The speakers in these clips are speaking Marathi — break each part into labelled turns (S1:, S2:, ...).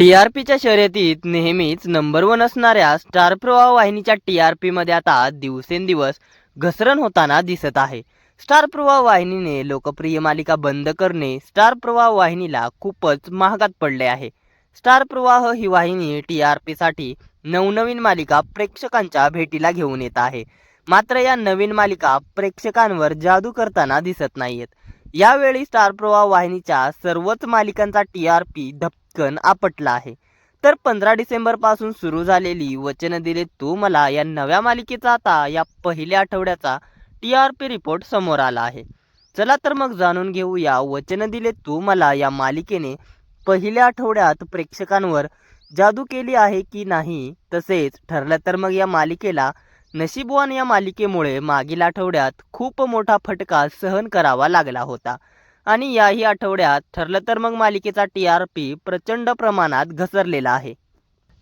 S1: टी आर पीच्या शर्यतीत नेहमीच नंबर वन असणाऱ्या स्टार प्रवाह वाहिनीच्या टी आर पीमध्ये आता दिवसेंदिवस घसरण होताना दिसत आहे. स्टार प्रवाह वाहिनीने लोकप्रिय मालिका बंद करणे स्टार प्रवाह वाहिनीला खूपच महागात पडले आहे. स्टार प्रवाह ही वाहिनी टी आर पीसाठी नवनवीन मालिका प्रेक्षकांच्या भेटीला घेऊन येत आहे. मात्र या नवीन मालिका प्रेक्षकांवर जादू करताना दिसत नाहीयेत. यावेळी स्टार प्रवाह वाहिनीच्या सर्वच मालिकांचा टी आर पी धपकन आपटला आहे. तर पंधरा डिसेंबरपासून सुरू झालेली वचन दिले तू मला या नव्या मालिकेचा आता या पहिल्या आठवड्याचा टी आर पी रिपोर्ट समोर आला आहे. चला तर मग जाणून घेऊया वचन दिले तू मला या मालिकेने पहिल्या आठवड्यात प्रेक्षकांवर जादू केली आहे की नाही तसेच ठरलं तर मग या मालिकेला नशीबवान या मालिकेमुळे मागील आठवड्यात खूप मोठा फटका सहन करावा लागला होता. आणि याही आठवड्यात ठरलं तर मग मालिकेचा टी आर पी प्रचंड प्रमाणात घसरलेला आहे.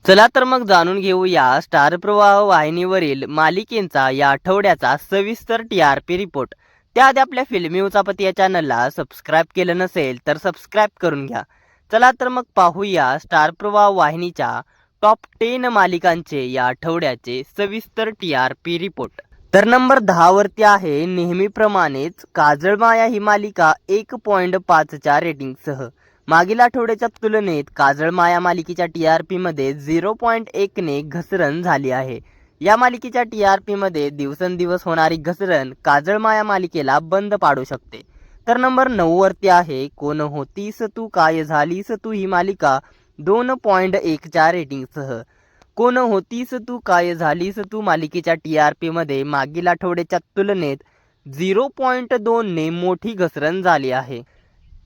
S1: चला तर मग जाणून घेऊया स्टार प्रवाह वाहिनीवरील मालिकेंचा या आठवड्याचा सविस्तर टी आर पी रिपोर्ट. त्याआधी आपल्या फिल्मी उचापती या चॅनलला सबस्क्राईब केलं नसेल तर सबस्क्राईब करून घ्या. चला तर मग पाहूया स्टार प्रवाह वाहिनीच्या टॉप टेन मालिकांचे या आठवड्याचे सविस्तर टी आर पी रिपोर्ट तर नंबर दहा वरती आहे नेहमीप्रमाणेच काजळमाया ही मालिका एक पॉईंट पाचच्या रेटिंगसह मागील आठवड्याच्या तुलनेत काजळ माया मालिकेच्या टी आर पीमध्ये झिरो पॉईंट एकने घसरण झाली आहे. या मालिकेच्या टी आर पीमध्ये दिवसेंदिवस होणारी घसरण काजळ माया मालिकेला बंद पाडू शकते. तर नंबर नऊ वरती आहे कोण होतीस तू काय झालीस तू ही मालिका? दोन पॉईंट एकच्या रेटिंगसह. कोण होतीस तू? काय झालीस तू? मालिकेच्या टी आर पीमध्ये मागील आठवड्याच्या तुलनेत झिरो पॉईंट दोनने मोठी घसरण झाली आहे.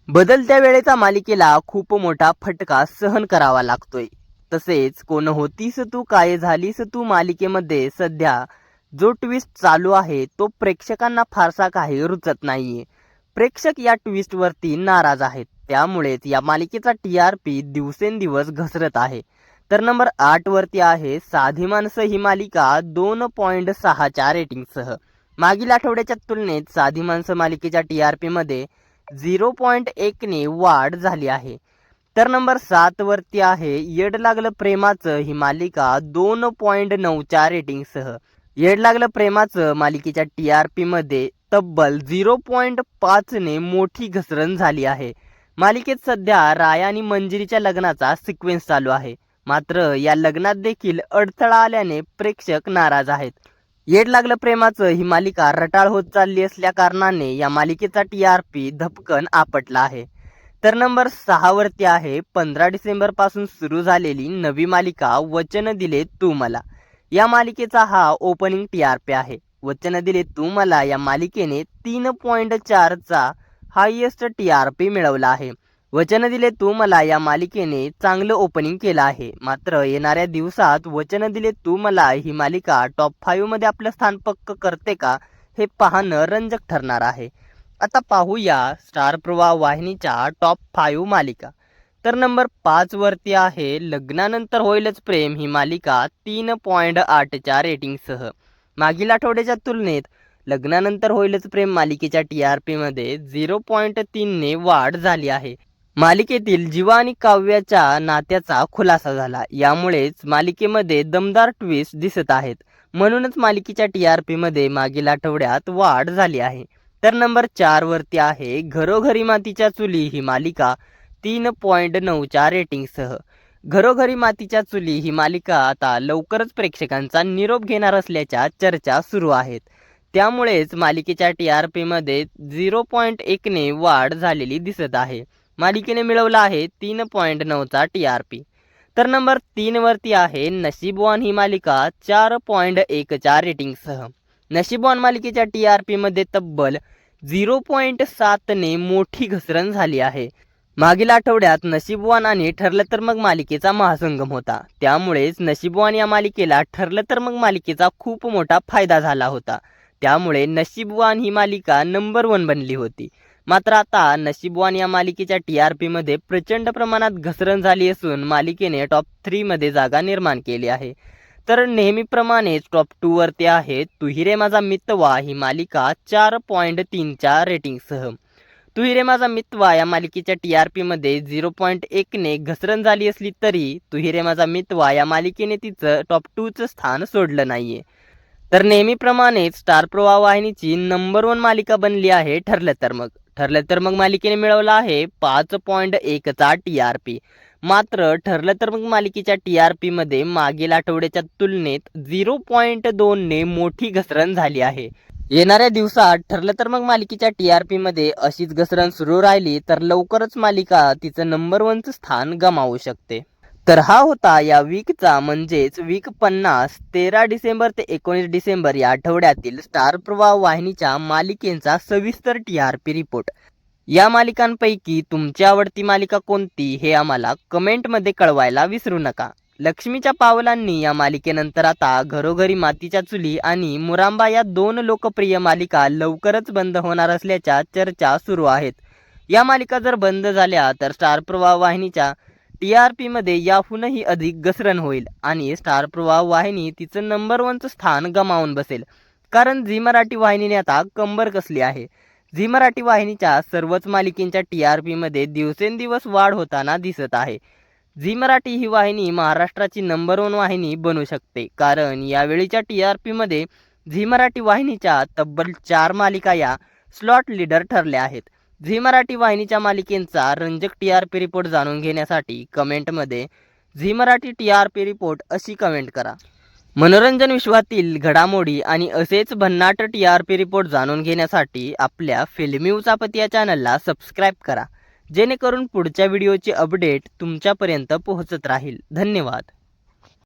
S1: बदलत्या वेळेचा मालिकेला खूप मोठा फटका सहन करावा लागतोय. तसेच कोण होतीस तू? काय झालीस तू? मालिकेमध्ये सध्या जो ट्विस्ट चालू आहे तो प्रेक्षकांना फारसा काही रुचत नाहीये. प्रेक्षक या ट्विस्टवरती नाराज आहेत. त्यामुळेच या मालिकेचा टी आर पी दिवसेंदिवस घसरत आहे. तर नंबर आठवरती आहे साधी माणसं ही मालिका दोन पॉईंट सहाच्या रेटिंगसह मागील आठवड्याच्या तुलनेत साधी माणसं मालिकेच्या टी आर पीमध्ये झिरो पॉईंट एकने वाढ झाली आहे. तर नंबर सातवरती आहे येड लागलं प्रेमाचं ही मालिका दोन पॉईंट नऊच्या रेटिंगसह येड लागलं प्रेमाचं मालिकेच्या टी आर पीमध्ये तब्बल झिरो पॉईंट पाचने मोठी घसरण झाली आहे. मालिकेत सध्या राया आणि मंजिरीच्या लग्नाचा सिक्वेन्स चालू आहे. मात्र या लग्नात देखील अडथळा आल्याने प्रेक्षक नाराज आहेत. येड लागलं प्रेमाचं ही मालिका रटाळ होत चालली असल्या कारणाने या मालिकेचा टी आर पी धपकन आपटला आहे. तर नंबर सहावरती आहे पंधरा डिसेंबरपासून सुरू झालेली नवी मालिका वचन दिले तू मला. या मालिकेचा हा ओपनिंग टी आर पी आहे. वचन दिले तू मला या मालिकेने तीन पॉईंट चारचा हायएस्ट टी आर पी मिळवला आहे. वचन दिले तू मला या मालिकेने चांगलं ओपनिंग केलं आहे. मात्र येणाऱ्या दिवसात वचन दिले तू मला ही मालिका टॉप फाईव्हमध्ये आपलं स्थान पक्क करते का हे पाहणं रंजक ठरणार आहे. आता पाहूया स्टार प्रवाह वाहिनीच्या टॉप फाईव्ह मालिका. तर नंबर पाचवरती आहे लग्नानंतर होईलच प्रेम ही मालिका तीन पॉईंट आठच्या रेटिंगसह मागील आठवड्याच्या तुलनेत लग्नानंतर होईलच प्रेम मालिकेच्या टी आर पीमध्ये झिरो पॉईंट तीनने वाढ झाली आहे. मालिकेतील जीवा आणि काव्याच्या नात्याचा खुलासा झाला. यामुळेच मालिकेमध्ये दमदार ट्विस्ट दिसत आहेत. म्हणूनच मालिकेच्या टी आर पीमध्ये मागील आठवड्यात वाढ झाली आहे. तर नंबर चारवरती आहे घरोघरी मातीच्या चुली ही मालिका. तीन पॉईंट नऊच्या रेटिंगसह घरोघरी मातीच्या चुली ही मालिका आता लवकरच प्रेक्षकांचा निरोप घेणार असल्याच्या चर्चा सुरू आहेत. त्यामुळेच मालिकेच्या टी आर पीमध्ये झिरो पॉईंट एकने वाढ झालेली दिसत आहे. मालिकेने मिळवला आहे तीन पॉईंट नऊचा टी आर पी तर नंबर तीनवरती आहे नशीबवान ही मालिका चार पॉईंट एकच्या रेटिंगसह. नशीबवान मालिकेच्या टी आर पीमध्ये तब्बल झिरो पॉईंट सातने मोठी घसरण झाली आहे. मागील आठवड्यात नशीबवान आणि ठरलं तर मग मालिकेचा महासंगम होता. त्यामुळेच नशीबवान या मालिकेला ठरलं तर मग मालिकेचा खूप मोठा फायदा झाला होता. त्यामुळे नशीबवान ही मालिका नंबर वन बनली होती. मात्र आता नशीबवान या मालिकेच्या टी आर पीमध्ये प्रचंड प्रमाणात घसरण झाली असून मालिकेने टॉप थ्रीमध्ये जागा निर्माण केली आहे. तर नेहमीप्रमाणेच टॉप टूवरती आहे तुहिरे माझा मितवा ही मालिका चार पॉईंट तीनच्या रेटिंगसह तुहिरे माझा मितवा या मालिकेच्या टी आर पीमध्ये झिरो पॉईंट एकने घसरण झाली असली तरी तुहिरे माझा मितवा या मालिकेने तिचं टॉप टूचं स्थान सोडलं नाही आहे तर नेहमीप्रमाणेच स्टार प्रवाह वाहिनीची नंबर वन मालिका बनली आहे ठरलं तर मग. ठरलं तर मग मालिकेने मिळवला आहे पाच पॉईंट एकचा टी आर पी मात्र ठरलं तर मग मालिकेच्या टी आर पीमध्ये मागील आठवड्याच्या तुलनेत झिरो पॉईंट दोनने मोठी घसरण झाली आहे. येणाऱ्या दिवसात ठरलं तर मग मालिकेच्या टी आर पीमध्ये अशीच घसरण सुरू राहिली तर लवकरच मालिका तिचं नंबर वनचं स्थान गमावू शकते. तर हा होता या वीकचा म्हणजेच वीक पन्नास तेरा डिसेंबर ते एकोणीस डिसेंबर या आठवड्यातील स्टार प्रवाह वाहिनीच्या मालिकेचा सविस्तर टी आर पी रिपोर्ट या मालिकांपैकी तुमची आवडती मालिका कोणती हे आम्हाला कमेंटमध्ये कळवायला विसरू नका. लक्ष्मीच्या पावलांनी या मालिकेनंतर आता घरोघरी मातीच्या चुली आणि मुरांबा या दोन लोकप्रिय मालिका लवकरच बंद होणार असल्याच्या चर्चा सुरू आहेत. या मालिका जर बंद झाल्या तर स्टार प्रवाह वाहिनीच्या टी आर पीमध्ये याहूनही अधिक घसरण होईल आणि स्टार प्रवाह वाहिनी तिचं नंबर वनचं स्थान गमावून बसेल. कारण झी मराठी वाहिनीने आता कंबर कसली आहे? झी मराठी वाहिनीच्या सर्वच मालिकेंच्या टी आर पीमध्ये दिवसेंदिवस वाढ होताना दिसत आहे. झी मराठी ही वाहिनी महाराष्ट्राची नंबर वन वाहिनी बनू शकते. कारण यावेळीच्या टी आर पीमध्ये झी मराठी वाहिनीच्या तब्बल चार मालिका या स्लॉट लीडर ठरल्या आहेत. झी मराठी वाहिनीच्या मालिकेंचा रंजक टी आर पी रिपोर्ट जाणून घेण्यासाठी कमेंटमध्ये Zee Marathi T R P report अशी कमेंट करा. मनोरंजन विश्वातील घडामोडी आणि असेच भन्नाट टी आर पी रिपोर्ट जाणून घेण्यासाठी आपल्या फिल्मी उचापती या चॅनलला सबस्क्राईब करा. जेणेकरून पुढच्या व्हिडिओची अपडेट तुमच्यापर्यंत पोहोचत राहील. धन्यवाद.